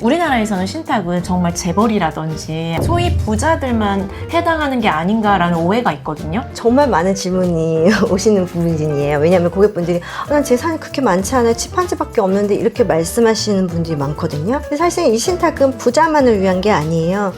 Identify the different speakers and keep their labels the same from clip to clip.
Speaker 1: 우리나라에서는 신탁은 정말 재벌이라든지 소위 부자들만 해당하는 게 아닌가라는 오해가 있거든요.
Speaker 2: 정말 많은 질문이 오시는 부분이에요. 왜냐하면 고객분들이 아, 난 재산이 그렇게 많지 않아요. 집 한 채밖에 없는데 이렇게 말씀하시는 분들이 많거든요. 근데 사실 이 신탁은 부자만을 위한 게 아니에요.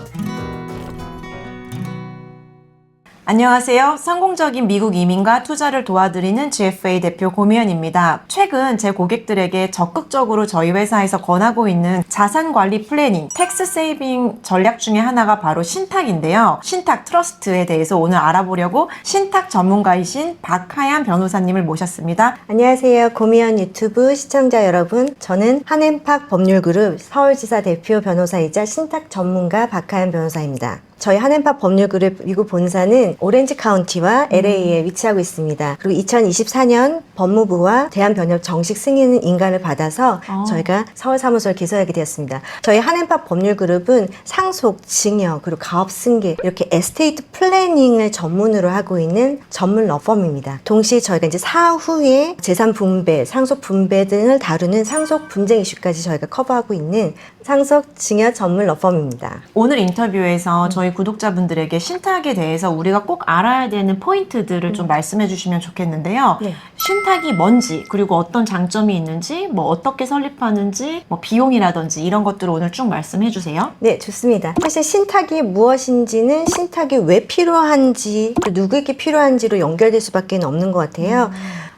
Speaker 1: 안녕하세요. 성공적인 미국 이민과 투자를 도와드리는 GFA 대표 고미연입니다. 최근 제 고객들에게 적극적으로 저희 회사에서 권하고 있는 자산 관리 플래닝, 텍스 세이빙 전략 중에 하나가 바로 신탁인데요. 신탁 트러스트에 대해서 오늘 알아보려고 신탁 전문가이신 박하얀 변호사님을 모셨습니다.
Speaker 2: 안녕하세요. 고미연 유튜브 시청자 여러분. 저는 한앤팍 법률그룹 서울지사 대표 변호사이자 신탁 전문가 박하연 변호사입니다. 저희 한앤팍 법률그룹 미국 본사는 오렌지 카운티와 LA에 위치하고 있습니다. 그리고 2024년 법무부와 대한변협 정식 승인 인가를 받아서
Speaker 1: 아.
Speaker 2: 저희가 서울 사무소를 개설하게 되었습니다. 저희 한앤팍 법률그룹은 상속, 증여, 그리고 가업 승계 이렇게 에스테이트 플래닝을 전문으로 하고 있는 전문 러펌입니다. 동시에 저희가 이제 사후에 재산 분배, 상속 분배 등을 다루는 상속 분쟁 이슈까지 저희가 커버하고 있는 상속 증여 전문 러펌입니다.
Speaker 1: 오늘 인터뷰에서 저희 구독자분들에게 신탁에 대해서 우리가 꼭 알아야 되는 포인트들을 좀 말씀해 주시면 좋겠는데요.
Speaker 2: 네.
Speaker 1: 신탁이 뭔지, 그리고 어떤 장점이 있는지, 뭐 어떻게 설립하는지, 뭐 비용이라든지 이런 것들을 오늘 쭉 말씀해 주세요.
Speaker 2: 네, 좋습니다. 사실 신탁이 무엇인지는 신탁이 왜 필요한지, 또 누구에게 필요한지로 연결될 수밖에 없는 것 같아요.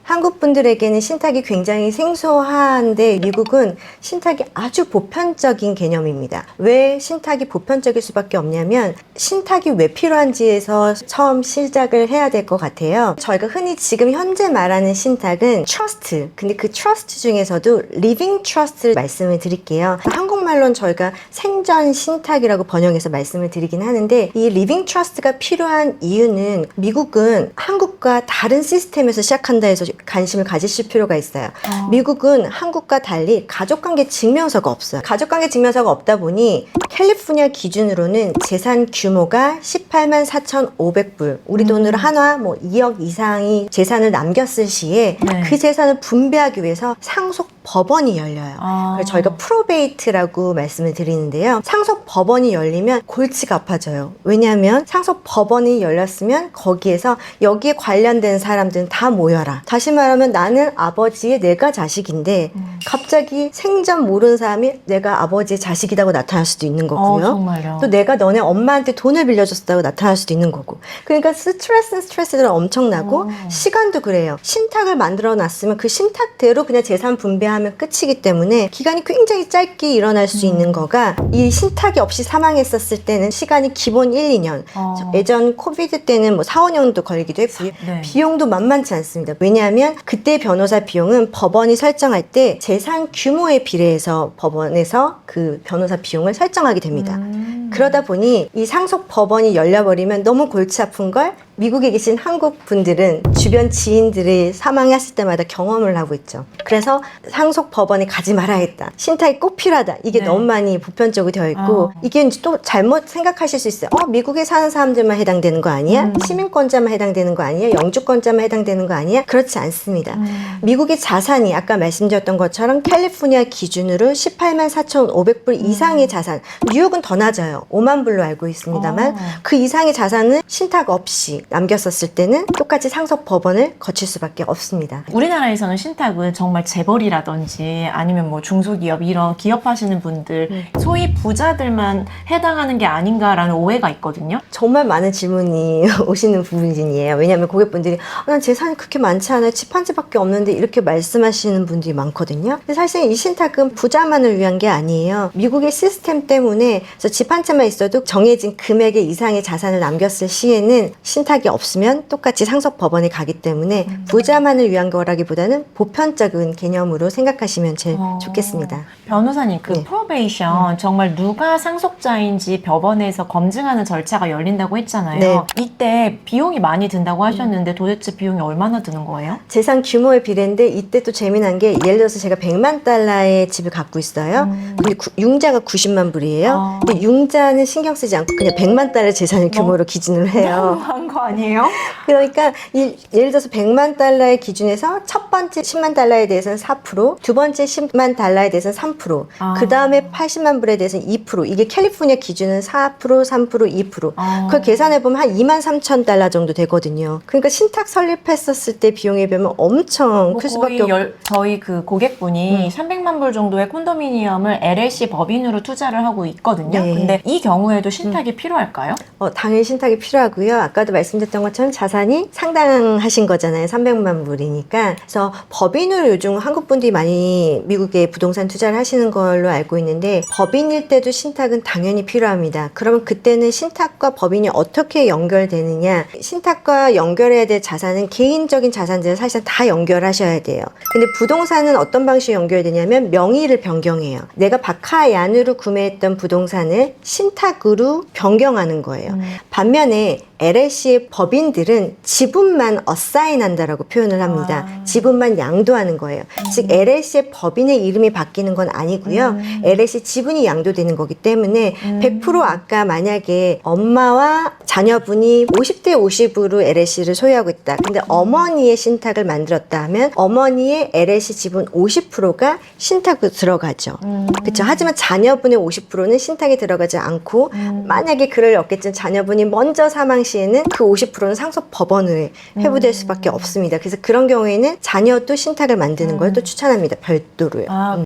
Speaker 2: 한국 분들에게는 신탁이 굉장히 생소한데 미국은 신탁이 아주 보편적인 개념입니다. 왜 신탁이 보편적일 수밖에 없냐면 신탁이 왜 필요한지에서 처음 시작을 해야 될 것 같아요. 저희가 흔히 지금 현재 말하는 신탁은 트러스트. 근데 그 트러스트 중에서도 리빙 트러스트를 말씀을 드릴게요. 한국말로는 저희가 생전 신탁이라고 번역해서 말씀을 드리긴 하는데 이 리빙 트러스트가 필요한 이유는 미국은 한국과 다른 시스템에서 시작한다 해서 관심을 가지실 필요가 있어요. 미국은 한국과 달리 가족관계 증명서가 없어요. 가족관계 증명서가 없다 보니 캘리포니아 기준으로는 재산 규모가 18만 4,500불, 우리 돈으로 한화 뭐 2억 이상이 재산을 남겼을 시에
Speaker 1: 네.
Speaker 2: 그 재산을 분배하기 위해서 상속 법원이 열려요.
Speaker 1: 아.
Speaker 2: 그래서 저희가 프로베이트라고 말씀을 드리는데요. 상속 법원이 열리면 골치가 아파져요. 왜냐하면 상속 법원이 열렸으면 거기에서 여기에 관련된 사람들은 다 모여라. 다시 말하면 나는 아버지의 내가 자식인데
Speaker 1: 음.
Speaker 2: 갑자기 생전 모르는 사람이 내가 아버지의 자식이라고 나타날 수도 있는 거고요.
Speaker 1: 어.
Speaker 2: 또 내가 너네 엄마한테 돈을 빌려줬다고 나타날 수도 있는 거고. 그러니까 스트레스는 스트레스가 엄청나고
Speaker 1: 어.
Speaker 2: 시간도 그래요. 신탁을 만들어 놨으면 그 신탁대로 그냥 재산 분배하면 끝이기 때문에 기간이 굉장히 짧게 일어날 수 있는
Speaker 1: 음.
Speaker 2: 거가 이 신탁이 없이 사망했었을 때는 시간이 기본 1, 2년.
Speaker 1: 어.
Speaker 2: 저 예전 코비드 때는 뭐 4, 5년도 걸리기도 했고요.
Speaker 1: 네.
Speaker 2: 비용도 만만치 않습니다. 왜냐하면 그때 변호사 비용은 법원이 설정할 때 재산 규모에 비례해서 법원에서 그 변호사 비용을 설정하게 됩니다.
Speaker 1: 음.
Speaker 2: 그러다 보니 이 상속 법원이 열려버리면 너무 골치 아픈 걸 미국에 계신 한국 분들은 주변 지인들이 사망했을 때마다 경험을 하고 있죠. 그래서 상속 법원에 가지 말아야겠다. 신탁이 꼭 필요하다. 이게
Speaker 1: 네.
Speaker 2: 너무 많이 보편적으로 되어 있고
Speaker 1: 아.
Speaker 2: 이게 이제 또 잘못 생각하실 수 있어요. 어, 미국에 사는 사람들만 해당되는 거 아니야?
Speaker 1: 음.
Speaker 2: 시민권자만 해당되는 거 아니야? 영주권자만 해당되는 거 아니야? 그렇지 않습니다.
Speaker 1: 음.
Speaker 2: 미국의 자산이 아까 말씀드렸던 것처럼 캘리포니아 기준으로 18만 4,500불 이상의 자산, 뉴욕은 더 낮아요. 5만 불로 알고 있습니다만
Speaker 1: 어.
Speaker 2: 그 이상의 자산은 신탁 없이 남겼었을 때는 똑같이 상속 법원을 거칠 수밖에 없습니다.
Speaker 1: 우리나라에서는 신탁은 정말 재벌이라든지 아니면 뭐 중소기업 이런 기업 하시는 분들
Speaker 2: 네.
Speaker 1: 소위 부자들만 해당하는 게 아닌가라는 오해가 있거든요.
Speaker 2: 정말 많은 질문이 오시는 부분이에요. 왜냐하면 고객분들이 아, 난 재산이 그렇게 많지 않아요. 집 한 채밖에 없는데 이렇게 말씀하시는 분들이 많거든요. 근데 사실 이 신탁은 부자만을 위한 게 아니에요. 미국의 시스템 때문에 집 한 채만 있어도 정해진 금액의 이상의 자산을 남겼을 시에는 신탁 이 없으면 똑같이 상속 법원에 가기 때문에 부자만을 위한 거라기보다는 보편적인 개념으로 생각하시면 제일
Speaker 1: 어.
Speaker 2: 좋겠습니다.
Speaker 1: 변호사님 그
Speaker 2: 네.
Speaker 1: 프로베이션 정말 누가 상속자인지 법원에서 검증하는 절차가 열린다고 했잖아요.
Speaker 2: 네.
Speaker 1: 이때 비용이 많이 든다고 하셨는데 도대체 비용이 얼마나 드는 거예요?
Speaker 2: 재산 규모에 비례인데 이때 또 재미난 게 예를 들어서 제가 100만 달러의 집을 갖고 있어요.
Speaker 1: 음.
Speaker 2: 근데 구- 융자가 90만 불이에요.
Speaker 1: 아.
Speaker 2: 근데 융 혼자는 신경 쓰지 않고 그냥 100만 달러 재산을 규모로 기준으로 해요.
Speaker 1: 너무한 거 아니에요?
Speaker 2: 그러니까 이- 예를 들어서 100만 달러의 기준에서 첫 번째 10만 달러에 대해서는 4%, 두 번째 10만 달러에 대해서는 3%,
Speaker 1: 아.
Speaker 2: 그 다음에 80만 불에 대해서는 2%. 이게 캘리포니아 기준은 4%, 3%, 2%.
Speaker 1: 아.
Speaker 2: 그걸 계산해 보면 한 2만 3천 달러 정도 되거든요. 그러니까 신탁 설립했었을 때 비용에 비하면 엄청
Speaker 1: 뭐
Speaker 2: 클 수밖에
Speaker 1: 거의
Speaker 2: 없.
Speaker 1: 열, 저희 그 고객분이
Speaker 2: 음.
Speaker 1: 300만 불 정도의 콘도미니엄을 LLC 법인으로 투자를 하고 있거든요.
Speaker 2: 네.
Speaker 1: 근데 이 경우에도 신탁이 필요할까요?
Speaker 2: 어, 당연히 신탁이 필요하고요. 아까도 말씀 드렸던 것처럼 자산이 상당하신 거잖아요. 300만 불이니까. 그래서 법인으로 요즘 한국 분들이 많이 미국에 부동산 투자를 하시는 걸로 알고 있는데 법인일 때도 신탁은 당연히 필요합니다. 그러면 그때는 신탁과 법인이 어떻게 연결되느냐? 신탁과 연결해야 될 자산은 개인적인 자산들을 사실상 다 연결하셔야 돼요. 근데 부동산은 어떤 방식으로 연결되냐면 명의를 변경해요. 내가 바카얀으로 구매했던 부동산을 신탁으로 변경하는 거예요.
Speaker 1: 음.
Speaker 2: 반면에 LLC의 법인들은 지분만 어사인한다라고 표현을 합니다.
Speaker 1: 아.
Speaker 2: 지분만 양도하는 거예요. 즉 LLC의 법인의 이름이 바뀌는 건 아니고요.
Speaker 1: 음.
Speaker 2: LLC 지분이 양도되는 거기 때문에
Speaker 1: 음.
Speaker 2: 100% 아까 만약에 엄마와 자녀분이 50대 50으로 LLC를 소유하고 있다. 근데 어머니의 신탁을 만들었다 하면 어머니의 LLC 지분 50%가 신탁으로 들어가죠.
Speaker 1: 음.
Speaker 2: 그렇죠. 하지만 자녀분의 50%는 신탁에 들어가지 않고
Speaker 1: 음.
Speaker 2: 만약에 그럴 없겠지만 자녀분이 먼저 사망 시 에는 그 50%는 상속 법원에 회부될 수밖에 없습니다. 그래서 그런 경우에는 자녀도 신탁을 만드는 걸 또 추천합니다. 별도로요.
Speaker 1: 아.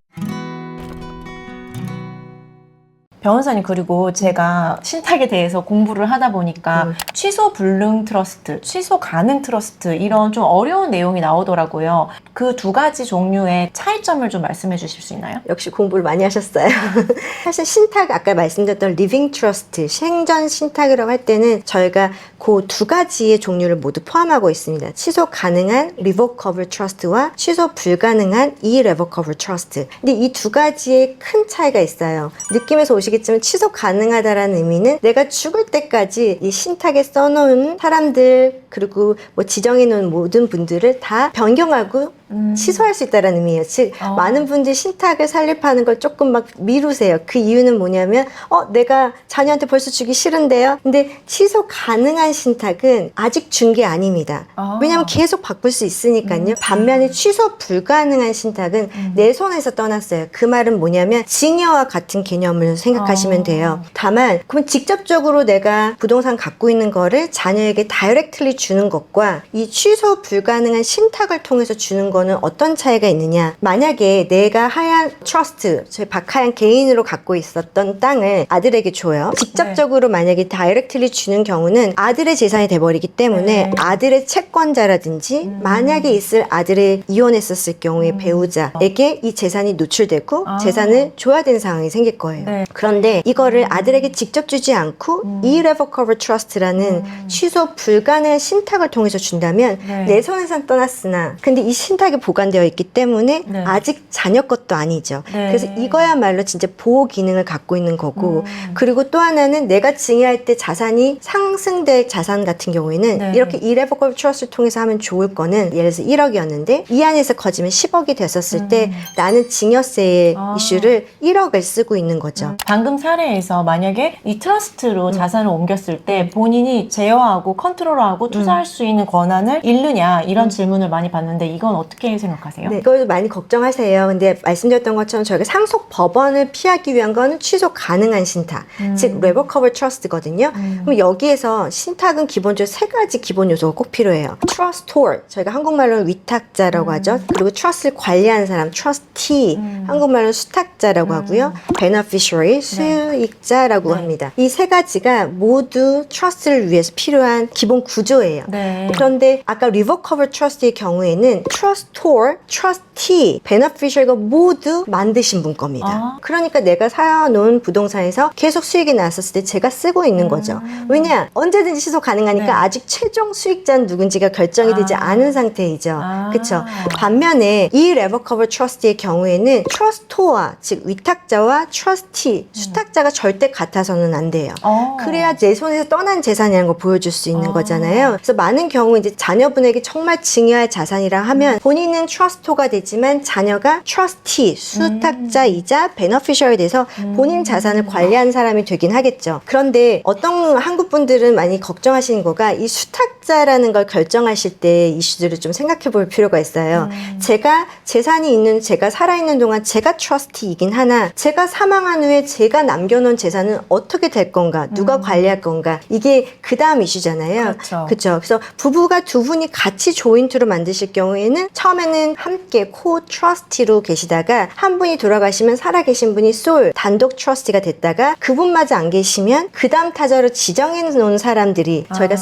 Speaker 1: 변호사님 그리고 제가 신탁에 대해서 공부를 하다 보니까
Speaker 2: 음.
Speaker 1: 취소 불능 트러스트, 취소 가능 트러스트 이런 좀 어려운 내용이 나오더라고요. 그 두 가지 종류의 차이점을 좀 말씀해 주실 수 있나요?
Speaker 2: 역시 공부를 많이 하셨어요. 사실 신탁 아까 말씀드렸던 리빙 트러스트 생전 신탁이라고 할 때는 저희가 그 두 가지의 종류를 모두 포함하고 있습니다. 취소 가능한 revocable trust와 취소 불가능한 irrevocable trust. 근데 이 두 가지의 큰 차이가 있어요. 느낌에서 오시 겠지만 취소 가능하다라는 의미는 내가 죽을 때까지 이 신탁에 써놓은 사람들 그리고 뭐 지정해 놓은 모든 분들을 다 변경하고
Speaker 1: 음.
Speaker 2: 취소할 수 있다는 의미예요. 즉
Speaker 1: 어.
Speaker 2: 많은 분들이 신탁을 설립하는 걸 조금 막 미루세요. 그 이유는 뭐냐면 어 내가 자녀한테 벌써 주기 싫은데요. 근데 취소 가능한 신탁은 아직 준 게 아닙니다.
Speaker 1: 아.
Speaker 2: 왜냐하면 계속 바꿀 수 있으니까요. 반면에 취소 불가능한 신탁은
Speaker 1: 음.
Speaker 2: 내 손에서 떠났어요. 그 말은 뭐냐면 증여와 같은 개념을 생각하시면
Speaker 1: 아.
Speaker 2: 돼요. 다만 그럼 직접적으로 내가 부동산 갖고 있는 거를 자녀에게 다이렉트리 주는 것과 이 취소 불가능한 신탁을 통해서 주는 거는 어떤 차이가 있느냐? 만약에 내가 하얀 트러스트, 저희 박하얀 개인으로 갖고 있었던 땅을 아들에게 줘요. 직접적으로 만약에 다이렉트리 주는 경우는 아들의 재산이 돼버리기 때문에
Speaker 1: 네.
Speaker 2: 아들의 채권자라든지
Speaker 1: 음.
Speaker 2: 만약에 있을 아들의 이혼했었을 경우에
Speaker 1: 음.
Speaker 2: 배우자에게 이 재산이 노출되고
Speaker 1: 아.
Speaker 2: 재산을 줘야 되는 상황이 생길 거예요.
Speaker 1: 네.
Speaker 2: 그런데 이거를 아들에게 직접 주지 않고
Speaker 1: 음.
Speaker 2: irrevocable trust라는
Speaker 1: 음.
Speaker 2: 취소 불가능한 신탁을 통해서 준다면
Speaker 1: 네.
Speaker 2: 내 손에선 떠났으나 근데 이 신탁 이 보관되어 있기 때문에
Speaker 1: 네.
Speaker 2: 아직 자녀 것도 아니죠.
Speaker 1: 네.
Speaker 2: 그래서 이거야말로 진짜 보호 기능을 갖고 있는 거고
Speaker 1: 음.
Speaker 2: 그리고 또 하나는 내가 증여할 때 자산이 상승될 자산 같은 경우에는
Speaker 1: 네.
Speaker 2: 이렇게 irrevocable trust를 통해서 하면 좋을 거는 예를 들어서 1억이었는데 이 안에서 커지면 10억이 됐었을 때
Speaker 1: 음.
Speaker 2: 나는 증여세
Speaker 1: 아.
Speaker 2: 이슈를 1억을 쓰고 있는 거죠.
Speaker 1: 음, 방금 사례에서 만약에 이 트러스트로 자산을 옮겼을 때 본인이 제어하고 컨트롤하고 투자할 수 있는 권한을 잃느냐 이런 질문을 많이 받는데 이건 어떻게 생각하세요?
Speaker 2: 네, 이걸 많이 걱정하세요. 근데 말씀드렸던 것처럼 저희가 상속 법원을 피하기 위한 거는 취소 가능한 신탁,
Speaker 1: 음.
Speaker 2: 즉 revocable trust거든요.
Speaker 1: 음.
Speaker 2: 그럼 여기에서 신탁은 기본적으로 세 가지 기본 요소가 꼭 필요해요. trustor, 저희가 한국말로는 위탁자라고 하죠. 그리고 trust를 관리하는 사람, trustee,
Speaker 1: 음.
Speaker 2: 한국말로는 수탁자라고
Speaker 1: 음.
Speaker 2: 하고요. beneficiary, 수익자라고
Speaker 1: 네.
Speaker 2: 합니다. 이 세 가지가 모두 trust를 위해서 필요한 기본 구조예요.
Speaker 1: 네.
Speaker 2: 그런데 아까 revocable trust의 경우에는 trustor, trustee, beneficiary가 모두 만드신 분 겁니다.
Speaker 1: 아.
Speaker 2: 그러니까 내가 사놓은 부동산에서 계속 수익이 났었을 때 제가 쓰고 있는 거죠. 왜냐? 언제든지 취소 가능하니까
Speaker 1: 음. 네.
Speaker 2: 아직 최종 수익자는 누군지가 결정이 되지
Speaker 1: 아.
Speaker 2: 않은 상태이죠.
Speaker 1: 아.
Speaker 2: 그렇죠? 반면에 이 revocable trust의 경우에는 trustor와 즉 위탁자와 trustee, 수탁자가 절대 같아서는 안 돼요.
Speaker 1: 어.
Speaker 2: 그래야 내 손에서 떠난 재산이라는 걸 보여줄 수 있는
Speaker 1: 아.
Speaker 2: 거잖아요. 그래서 많은 경우 이제 자녀분에게 정말 증여할 자산이라 하면 본인은 트러스토가 되지만 자녀가 트러스티, 수탁자이자 베너피셔에 돼서 본인 자산을 관리하는 사람이 되긴 하겠죠. 그런데 어떤 한국 분들은 많이 걱정하시는 거가 이 수탁 자라는 걸 결정하실 때 이슈들을 좀 생각해 볼 필요가 있어요. 제가 재산이 있는 제가 살아있는 동안 제가 트러스티이긴 하나 제가 사망한 후에 제가 남겨놓은 재산은 어떻게 될 건가 누가 관리할 건가 이게 그 다음 이슈잖아요.
Speaker 1: 그렇죠.
Speaker 2: 그렇죠. 그래서 부부가 두 분이 같이 조인트로 만드실 경우에는 처음에는 함께 코 트러스티로 계시다가 한 분이 돌아가시면 살아계신 분이 솔 단독 트러스티가 됐다가 그분마저 안 계시면 그 다음 타자로 지정해 놓은 사람들이 저희가
Speaker 1: 아.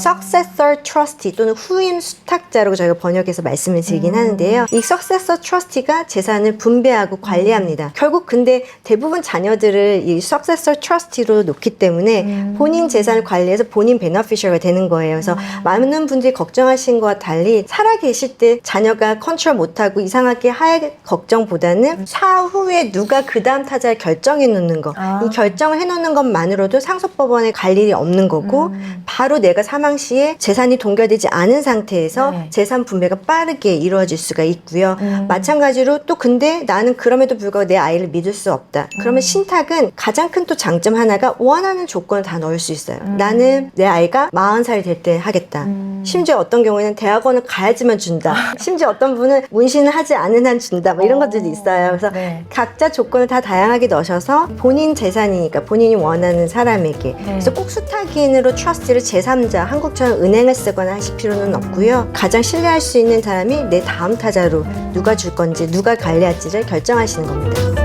Speaker 2: Trustee 또는 후임 수탁자로 저희가 번역해서 말씀을 드리긴 하는데요. 이 successor trustee가 재산을 분배하고 관리합니다. 결국 근데 대부분 자녀들을 이 successor trustee로 놓기 때문에 본인 재산을 관리해서 본인 베너피셔가 되는 거예요. 그래서 많은 분들이 걱정하신 것과 달리 살아 계실 때 자녀가 컨트롤 못하고 이상하게 할 걱정보다는 사후에 누가 그 다음 타자를 결정해 놓는 거.
Speaker 1: 아.
Speaker 2: 이 결정을 해 놓는 것만으로도 상속법원에 갈 일이 없는 거고 바로 내가 사망 시에 재산이 동결되지 않은 상태에서
Speaker 1: 네.
Speaker 2: 재산 분배가 빠르게 이루어질 수가 있고요.
Speaker 1: 음.
Speaker 2: 마찬가지로 또 근데 나는 그럼에도 불구하고 내 아이를 믿을 수 없다.
Speaker 1: 음.
Speaker 2: 그러면 신탁은 가장 큰 또 장점 하나가 원하는 조건을 다 넣을 수 있어요.
Speaker 1: 음.
Speaker 2: 나는 내 아이가 40살이 될 때 하겠다. 심지어 어떤 경우에는 대학원을 가야지만 준다. 심지어 어떤 분은 문신을 하지 않은 한 준다. 뭐 이런
Speaker 1: 어.
Speaker 2: 것들도 있어요. 그래서
Speaker 1: 네.
Speaker 2: 각자 조건을 다 다양하게 넣으셔서 본인 재산이니까 본인이 원하는 사람에게
Speaker 1: 네.
Speaker 2: 그래서 꼭 수탁인으로 트러스트를 제3자 한국처럼 은행을 쓰 거나 하실 필요는 없고요. 가장 신뢰할 수 있는 사람이 내 다음 타자로 누가 줄 건지 누가 관리할지를 결정하시는 겁니다